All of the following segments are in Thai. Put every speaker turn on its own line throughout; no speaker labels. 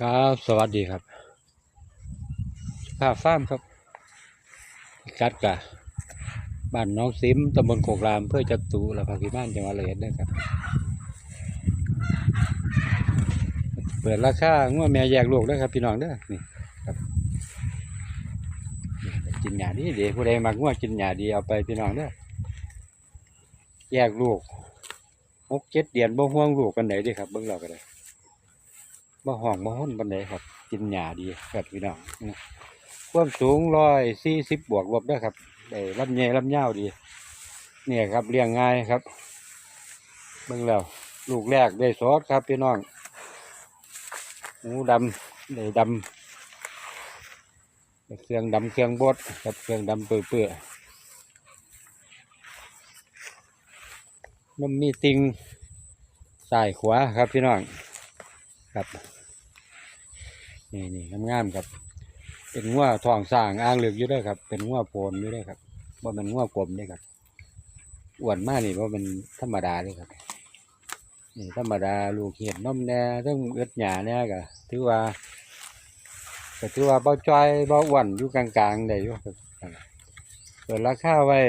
ครับ สวัสดีครับภาพฟ้าร์มครับกัดกะบ้านน้องซิมตำบลโคกรามเพื่อจัตุและภาคีบ้านจังหวัดเลยนะครับ เปิดราคางัวแม่แยกลูกเด้อครับ พี่น้องเด้อนี่ครับนี่กินหยาดีเดี๋ยวผู้ใดมักงัวกินหยาดีเอาไปพี่น้องเด้อแยกลูกหกเจ็ดเดือนบ่ห่วงลูกกันไหนด้อครับเบิ่งเราก็ได้ บ่ห้องบ่ห้นบันไดครับ กินหญ้าดีครับพี่น้องนะความสูงร้อยสี่สิบบวกลบเด้ครับได้ลำใหญ่ลำยาวดี เนี่ยครับเลี้ยงง่ายครับเบิ่งแล้วลูกแรกได้สอดครับพี่น้องหูดำได้ดำเครื่องดำเครื่องบดครับเครื่องดำเปื่อยๆมันมีติงสายขวาครับพี่น้องครับ นี่นี่งามๆครับ เป็นงัวทองสร้างอ่างเหลือกอยู่ด้วยครับ เป็นงัวโพนอยู่ด้วยครับว่ามันงัวกลมเด้ครับอ้วนมากนี่ว่ามันธรรมดาเลยครับนี่ธรรมดาลูกเห็ดน้อมแน่ต้องเอื้อหยาแน่ก็ถือว่าก็ถือว่าเบาจอยเบาอ้วนอยู่กลางๆได้อยู่ครับเปิดราคาไว้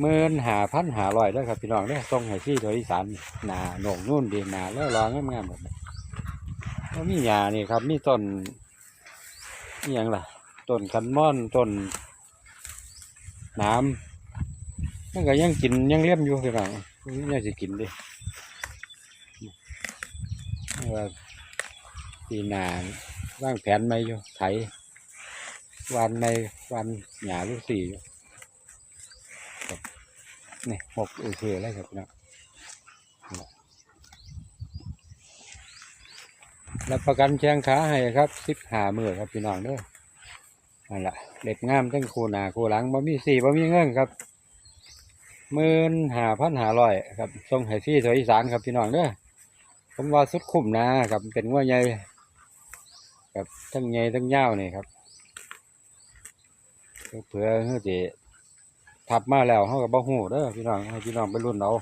หมื่นหาพันหาร้อยแล้วครับพี่น้องเนี่ยส่งให้ที่ตัวอีสานหนาหนกนู่นดีหนาแล้วรองงามๆแบบนี้ มีหญ้านี่ครับ มีต้นนี่ยังล่ะต้นคันม่อนต้นน้ำมันก็ยังกินยังเลี้ยมอยู่พี่น้องยังสิกินดิว่าปีหนาวางแผนไม่อยู่ไถวันในวันหยาลูกสี่นี่หกโอเคเลยครับพี่น้อง รับประกันแข้งขาให้ครับสิบห้ามือครับพี่น้องเด้อนั่นแหละเล็บงามทั้งคูหนาคูหลังบ่มีสี่บ่มีเงื่อนครับหมื่นหาพันหาร้อยครับส่งให้ที่ถวยอีสานครับพี่น้องเด้อผมว่าสุดคุ้มนะครับเป็นงัวใหญ่ครับทั้งใหญ่ทั้งยาวนี่ครับเผื่อเพื่อจะทับมาแล้วเขากับบ่หูเด้อพี่น้องให้พี่น้องไปรุ่นเอา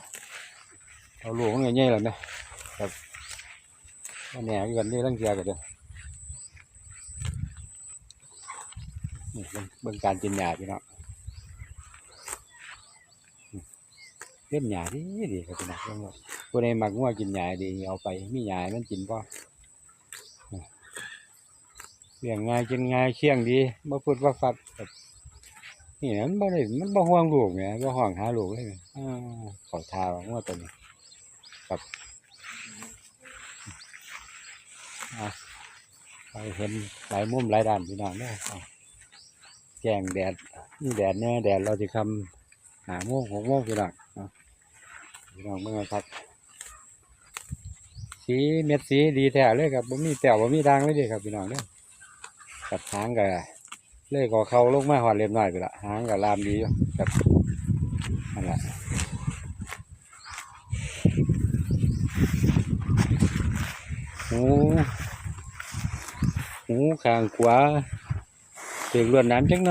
เอาลูกมันใหญ่ๆแล้วนะครับ อันเนี้ยกันนี่ตั้งเกียกันเด้อนี่เบิ่งเบิ่งการกินหญ้าพี่น้องเล่นหญ้าดีดีครับพี่น้องเบิ่งว่าผู้ใดมักงัวกินหญ้าดีเอาไปมีหญ้ามันกินก็เลี้ยงง่ายกินง่ายเชี่ยงดีบ่พูดว่าฟัดนี่มันบ่ได้มันบ่ห่วงลูกแหมบ่ห่วงหาลูกเลยอ่าขาทาว่างัวตัวนี้ครับอะ ไปเห็นหลายมุมหลายด้านพี่น้องเด้อเอาแจ้งแดดนี่แดดแน่แดดเราจะคำหาโมงหกโมงพี่น้องเอาพี่น้องเมื่อครับสีเม็ดสีดีแท้เลยครับบ่มีแต้วบ่มีด่างเลยด้ครับพี่น้องเด้อกับทางก็เลยก็เขาลงมาหอดเรียบน้อยไปละหางกับลามดีอยู่ครับนั่นแหละหูหูข้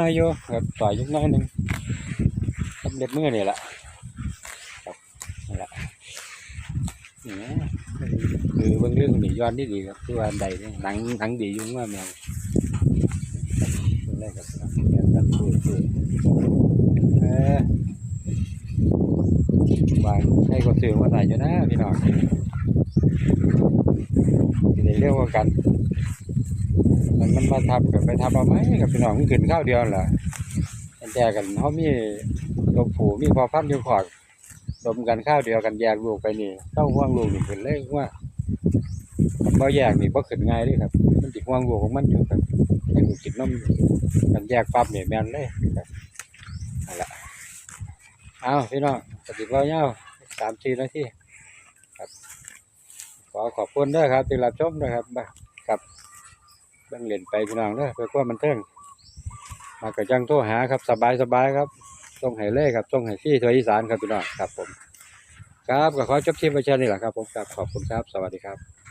ยอยู่ครับต่อยจังน้อยหนึ่งทำเด็ดมือนี่แหละครับนั่นแหละนี่นะคือเบางเรื่อ มันมันมาทับกับไปทับเอาไหมกับพี่น้องมันขึ้นข้าวเดียวแหละกันแยกกันเขามีลมผูมีพอพันอยู่ขอกดมกันข้าวเดียวกันแยกลูกไปนี่เข้าห่วงลูกนี่ขึ้นเลยว่ามันบ่แยกนี่บ่ขึ้นง่ายเด้วยครับ มันติดห่วงลูกของมันอยู่ครับให้ลูกกินนมอยู่มันแยกปั๊บเนี่ยแม่นเลยครับนั่นแหละเอาพี่น้องปฏิบัติเงาสามสี่นาทีครับขอขอบคุณด้วยครับที่รับชมด้วยครับบ่ครับ บิ่งเล่นไปพี่น้องเด้อเพื่อความันเทิงมากระจังโทรหาครับสบายสบายครับส่งให้เล่ครับส่งให้ที่ทวอีสานครับพี่น้องครับผม ครับก็ขอจบคลิปไว้แค่นี้แหละครับผมครับขอบคุณครับสวัสดีครับ